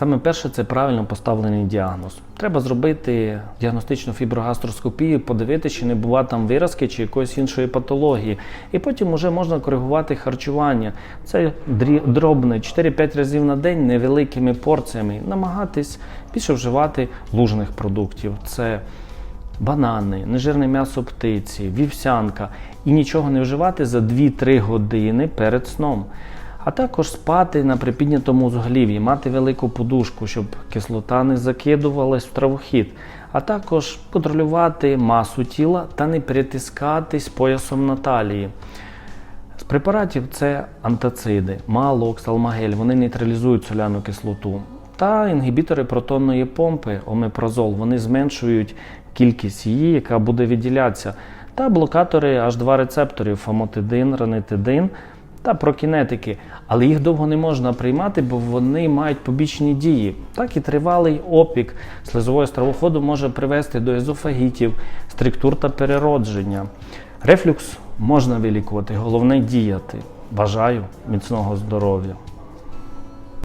Саме перше це правильно поставлений діагноз. Треба зробити діагностичну фіброгастроскопію, подивитися, чи не бува там виразки чи якоїсь іншої патології. І потім вже можна коригувати харчування. Це дробне 4-5 разів на день невеликими порціями. Намагатись більше вживати лужних продуктів. Це банани, нежирне м'ясо птиці, вівсянка і нічого не вживати за 2-3 години перед сном. А також спати на припіднятому узголів'ї, мати велику подушку, щоб кислота не закидувалась в травохід, а також контролювати масу тіла та не перетискатись поясом на талії. З препаратів це антациди, малокс, алмагель, вони нейтралізують соляну кислоту. Та інгібітори протонної помпи, омепразол, вони зменшують кількість її, яка буде відділятися. Та блокатори H2 рецепторів, фамотидин, ранитидин та прокінетики. Але їх довго не можна приймати, бо вони мають побічні дії. Так і тривалий опік слизового стравоходу може привести до езофагітів, стриктур та переродження. Рефлюкс можна вилікувати, головне діяти. Бажаю міцного здоров'я.